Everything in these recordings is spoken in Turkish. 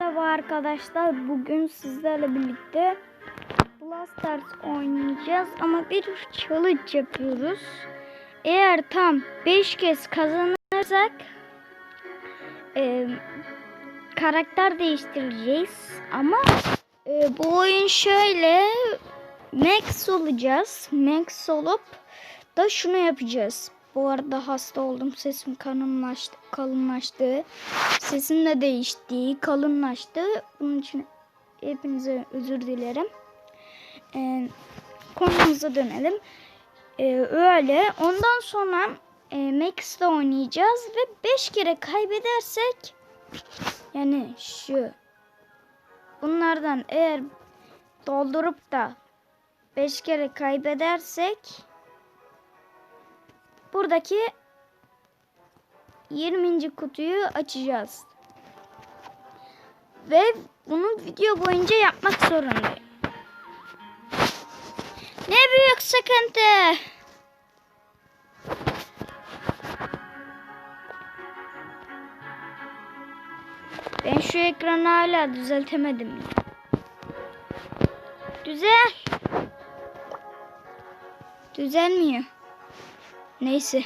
Merhaba arkadaşlar. Bugün sizlerle birlikte Brawl Stars oynayacağız ama bir challenge yapıyoruz. Eğer tam 5 kez kazanırsak e, karakter değiştireceğiz. Ama e, bu oyun şöyle Max olacağız. Max olup da şunu yapacağız. Bu arada hasta oldum. Sesim kalınlaştı. kalınlaştı. Sesim de değişti. Kalınlaştı. Bunun için hepinize özür dilerim. Ee, konumuza dönelim. Ee, öyle. Ondan sonra e, Max'le oynayacağız ve 5 kere kaybedersek yani şu bunlardan eğer doldurup da 5 kere kaybedersek buradaki 20. kutuyu açacağız. Ve bunu video boyunca yapmak zorundayım. Ne büyük sıkıntı. Ben şu ekranı hala düzeltemedim. Düzel. Düzelmiyor. Neyse.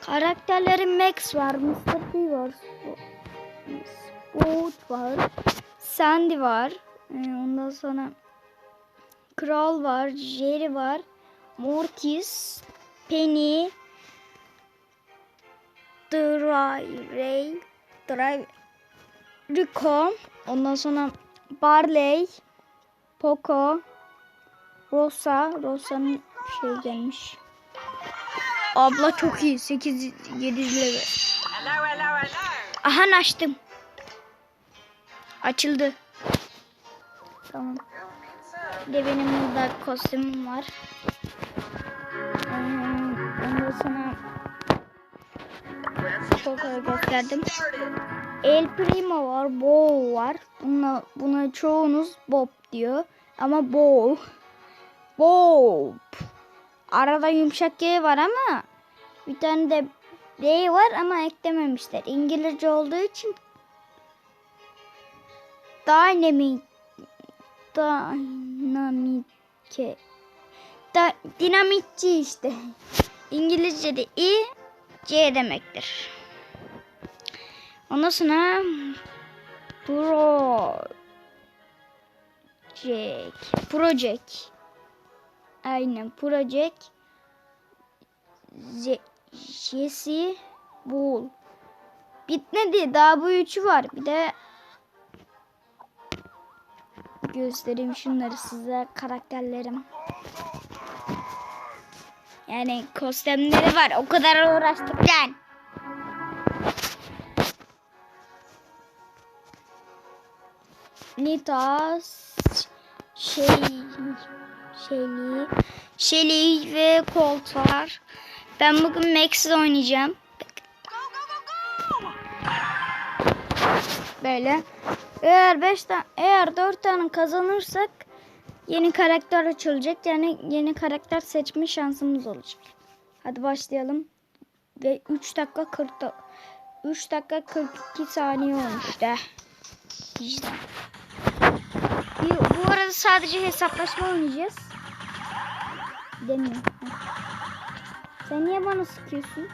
Karakterlerin Max var, Mr. P var, Spot var, Sandy var. Ee, ondan sonra Kral var, Jerry var, Mortis, Penny, Dry, Dry, Rico, ondan sonra Barley, Poco, Rosa, Rosa'nın şey gelmiş. Abla çok iyi. 8 7 level. Aha açtım. Açıldı. Tamam. Bir de benim burada kostümüm var. Ee, Ondan sonra çok gösterdim. El Primo var, Bow var. Buna, buna çoğunuz Bob diyor. Ama Bow. Bob. Arada yumuşak G var ama bir tane de D var ama eklememişler. İngilizce olduğu için Dynamic Dynamic da, Dinamitçi işte. İngilizce'de I C demektir. Ondan sonra Project Project Aynen Project Z Jesse Bull. Bitmedi. Daha bu üçü var. Bir de göstereyim şunları size karakterlerim. Yani kostümleri var. O kadar uğraştık lan. Nitas şey Shelly Shelly ve Colt var. Ben bugün Max oynayacağım. Böyle. Eğer 5 tane eğer 4 tane kazanırsak yeni karakter açılacak. Yani yeni karakter seçme şansımız olacak. Hadi başlayalım. Ve 3 dakika 40 da 3 dakika 42 saniye olmuş da. İşte. Bu arada sadece hesaplaşma oynayacağız. Demiyor. Sen niye bana sıkıyorsun?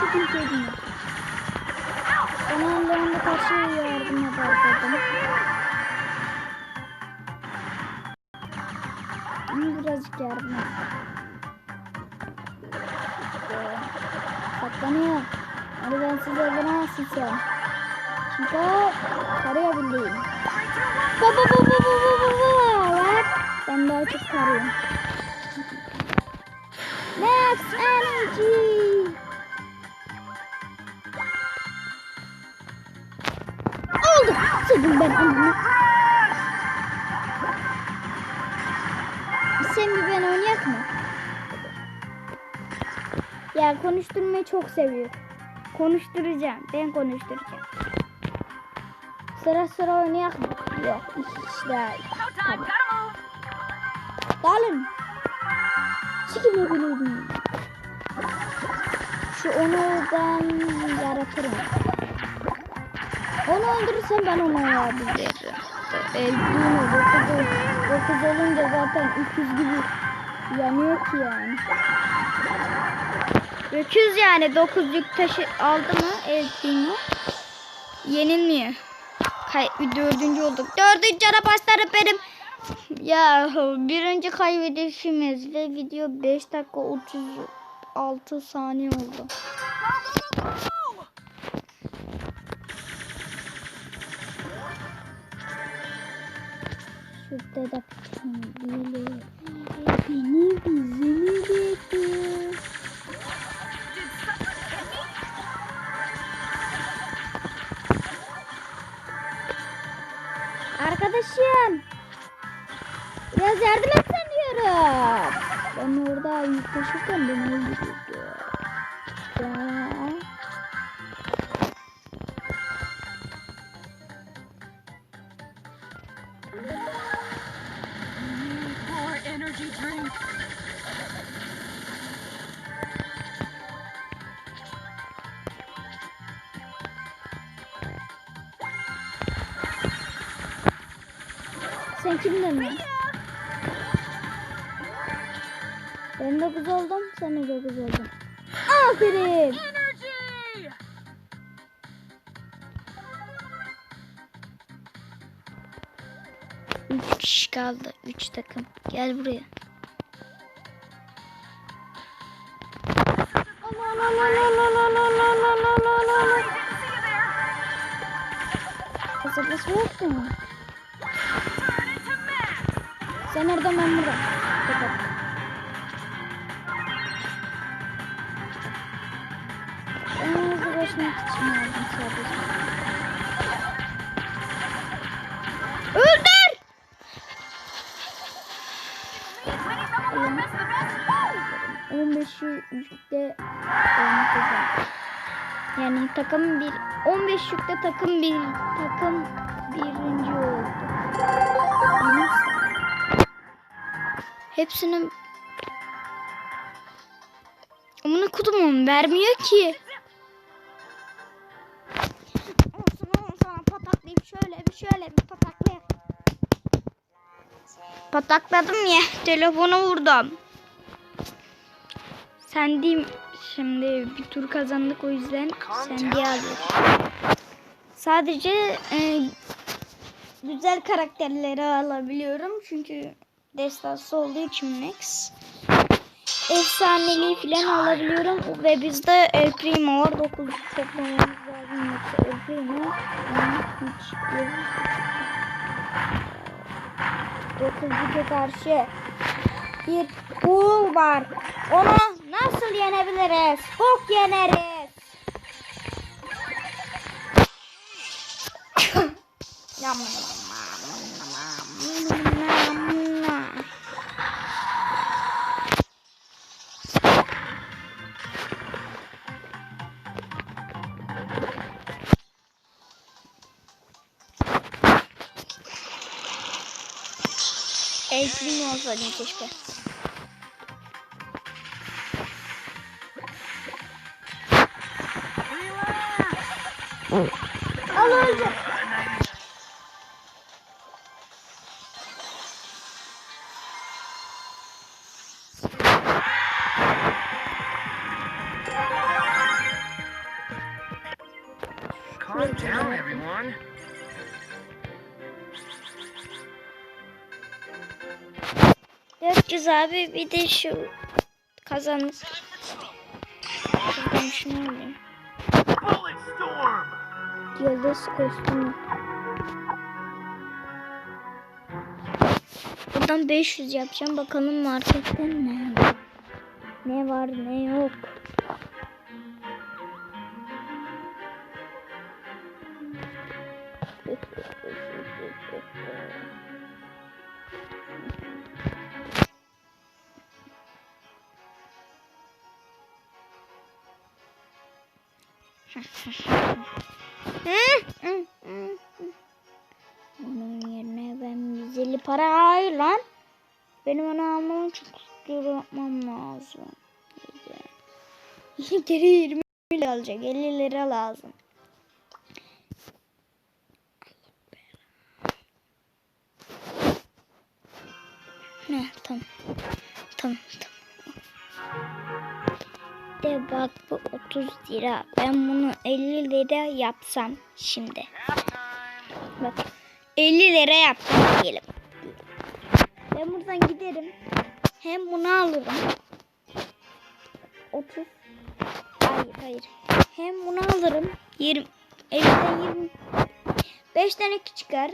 Çok sevdim. Bana Allah'ın karşı yardım eder dedim. Ama birazcık yardım et. Saklanıyor. Hadi ben size öldüremezsin sen. Çünkü tarayabildiyim. Baba baba baba baba bak. Ben daha çok tarıyorum. Max Energy. Oldu. Senin ben onu. Sen bir ben oynayak mı? Ya konuşturmayı çok seviyor. Konuşturacağım. Ben konuşturacağım. Sıra sıra oynayak mı? Yok time, gotta move. Dalın. Çıkın yapıyordum. Şu onu ben yaratırım. Onu öldürürsem ben onu. Eldiğin o 9, 9 olunca zaten 300 gibi yanıyor ki yani. 300 yani 9 yük taşı aldı mı Eldiğin Yenilmiyor. Kay dördüncü olduk. Dördüncü arabasları benim. Ya birinci kaybedişimiz ve video 5 dakika 36 saniye oldu. Şurada da beni bizimi bekliyor. Arkadaşım. Biraz yardım etsen diyorum. Ben orada yük taşırken beni öldürdü. Sen kimden mi? Ben 9 oldum, sen de 9 oldun. Aferin. Üç kişi kaldı. Üç takım. Gel buraya. Kasabası yok mu? Sen orada ben burada. Kapat. Ben hızlı koşmak için aldım sadece. Öldür! Woo! 15'i yükte. Yani takım bir 15 yükte takım bir takım birinci oldu. Benim hepsinin Amına kudumum vermiyor ki. Olsun olsun sana pataklayıp şöyle bir şöyle bir pataklayayım. Patakladım ya telefonu vurdum. Sen diyeyim şimdi bir tur kazandık o yüzden sen diye. Sadece e, güzel karakterleri alabiliyorum çünkü destansı olduğu için Max. Efsaneliği falan alabiliyorum ve bizde El Primo var 9 toplamamız lazım yoksa El Primo 9 karşı bir pool var. Onu nasıl yenebiliriz? Çok yeneriz. Yam, Ej, primo odwalił ciężkie. Ale idzie! Calm down, everyone. Yüz abi bir de şu kazanır. Şuradan şunu alayım. Yıldız kostümü. Buradan 500 yapacağım. Bakalım marketten ne? Ne var ne yok. Hı, hı, hı. 150 para hayır lan. Benim onu almam için kusur yapmam lazım. Geri 20 lira alacak. 50 lira lazım. Ne tamam. Tamam tamam. De bak bu 30 lira. Ben bunu 50 lira yapsam şimdi. Bak 50 lira yaptım diyelim. Ben buradan giderim. Hem bunu alırım. 30 Hayır hayır. Hem bunu alırım. 20 50'den 20 5 tane çıkar.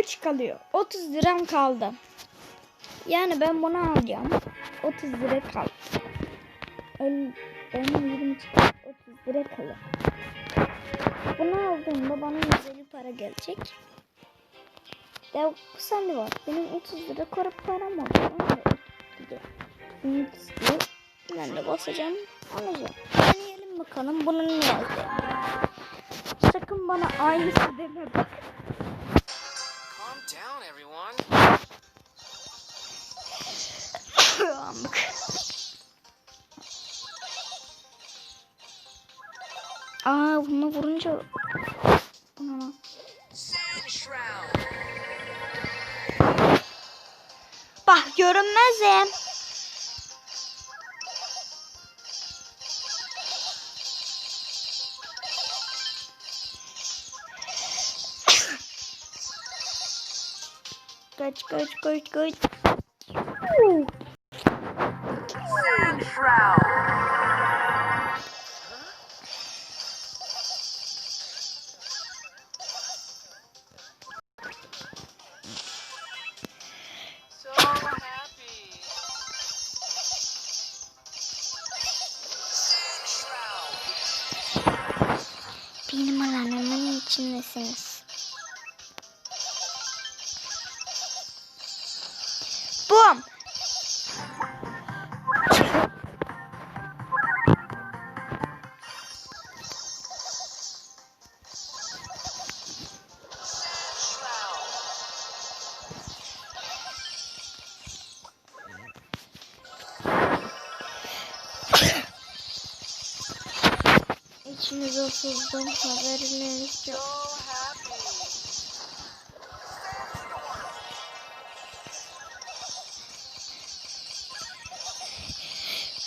3 kalıyor. 30 liram kaldı. Yani ben bunu alacağım. 30 lira kaldı. El, benim 20 çıkıyor. 30 lira kalır. Bunu aldığımda bana 150 para gelecek. Ya bu sende var. Benim 30 lira kara param var. Benim Ben de basacağım. Alacağım. Deneyelim bakalım bunun ne oldu. Sakın bana aynısı deme bak. Down, everyone. Amk. Aa bunu vurunca Ana. Bak görünmezim. Kaç kaç kaç kaç. Bum. İçinize sızdım haberiniz yok.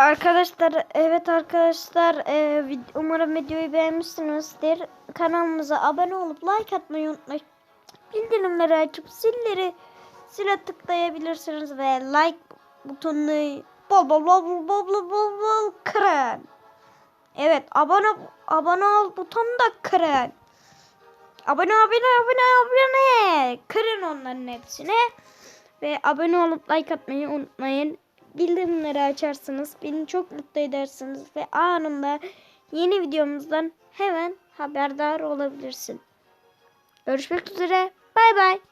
Arkadaşlar evet arkadaşlar e, umarım videoyu beğenmişsinizdir. Kanalımıza abone olup like atmayı unutmayın. Bildirimleri açıp zilleri zile tıklayabilirsiniz ve like butonunu bol bol bol bol bol bol bol, bol kırın. Evet abone abone ol butonu da kırın. Abone abone abone abone kırın onların hepsine ve abone olup like atmayı unutmayın. Bildirimleri açarsınız. Beni çok mutlu edersiniz. Ve anında yeni videomuzdan hemen haberdar olabilirsin. Görüşmek üzere. Bay bay.